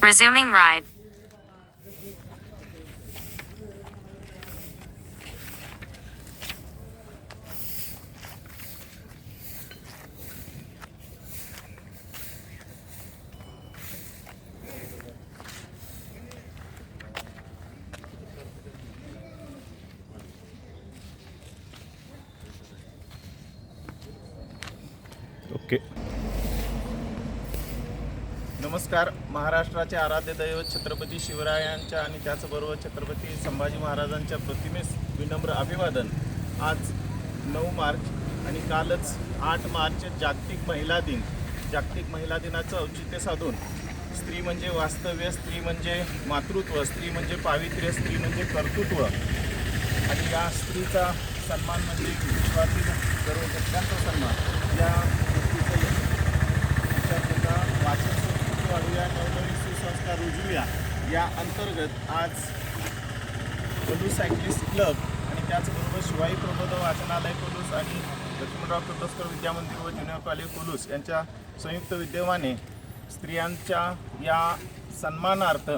Resuming ride. Okay. नमस्कार. महाराष्ट्राचे आराध्य दैवत छत्रपती शिवरायांच्या आणि त्याचबरोबर छत्रपती संभाजी महाराजांच्या प्रतिमेस विनम्र अभिवादन. आज नऊ मार्च आणि कालच आठ मार्च जागतिक महिला दिन. जागतिक महिला दिनाचं औचित्य साधून स्त्री म्हणजे वास्तव्य स्त्री म्हणजे मातृत्व स्त्री म्हणजे पावित्र्य स्त्री म्हणजे कर्तृत्व. आणि या स्त्रीचा सन्मान म्हणजे विश्वातील सर्व घटकांचा सन्मान. या वाचन संस्कृती वाढूया नवनवीन सुसंस्कार रुजूया या अंतर्गत आज कोलूस सायकलिस्ट क्लब आणि त्याचबरोबर शिवाई प्रबोध वाचनालय कोलूस आणि लक्ष्मणराव कुर्तस्कर विद्यामंदिर व ज्युनियर कॉलेज कोलूस यांच्या संयुक्त विद्यमाने स्त्रियांच्या या सन्मानार्थ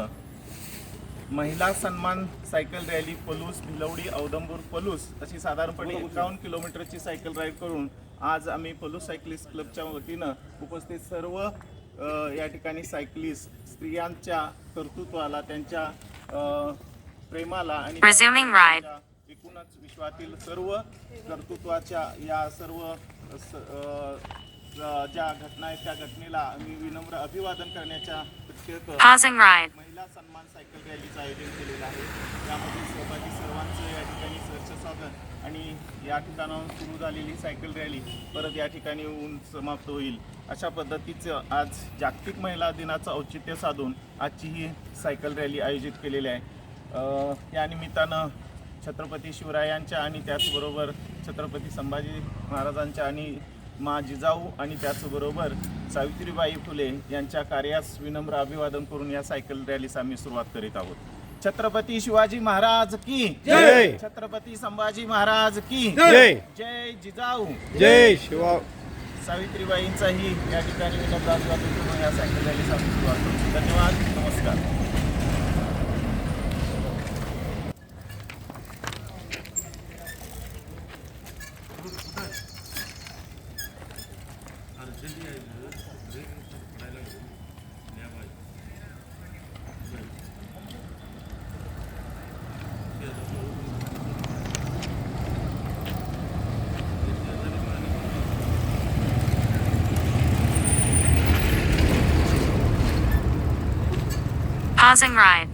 महिला सन्मान सायकल रॅली पलूस भिलवडी औदंबूर पलूस अशी साधारणपणे एकावन्न किलोमीटरची सायकल राईड करून आज आम्ही पलूस सायकलिस्ट क्लबच्या वतीनं उपस्थित सर्व या ठिकाणी सायकलिस्ट स्त्रियांच्या कर्तृत्वाला त्यांच्या प्रेमाला आणि एकूणच विश्वातील सर्व कर्तृत्वाच्या या सर्व ज्या घटना आहेत त्या घटनेला आम्ही विनम्र अभिवादन करण्याच्या. महिला सन्मान सायकल रॅलीचं आयोजन केलेलं आहे. यामध्ये सहभागी सर्वांचं या ठिकाणी सहर्ष स्वागत आणि या ठिकाणाहून सुरू झालेली सायकल रॅली परत या ठिकाणी येऊन समाप्त होईल. अशा पद्धतीचं आज जागतिक महिला दिनाचं औचित्य साधून आजची ही सायकल रॅली आयोजित केलेली आहे या निमित्तानं छत्रपती शिवरायांच्या आणि त्याचबरोबर छत्रपती संभाजी महाराजांच्या आणि मा जिजाऊ आणि त्याचबरोबर सावित्रीबाई फुले यांच्या कार्यास विनम्र अभिवादन करून या सायकल रॅलीस आम्ही सुरुवात करीत आहोत छत्रपती शिवाजी महाराज की जय. छत्रपती संभाजी महाराज की जय. जय जिजाऊ जय शिवा सावित्रीबाईंचाही या ठिकाणी विनम्र अभिवादन या सायकल रॅलीस आम्ही सुरुवात धन्यवाद नमस्कार. Pausing ride.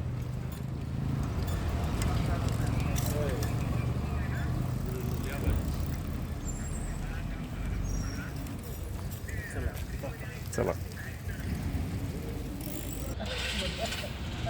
चला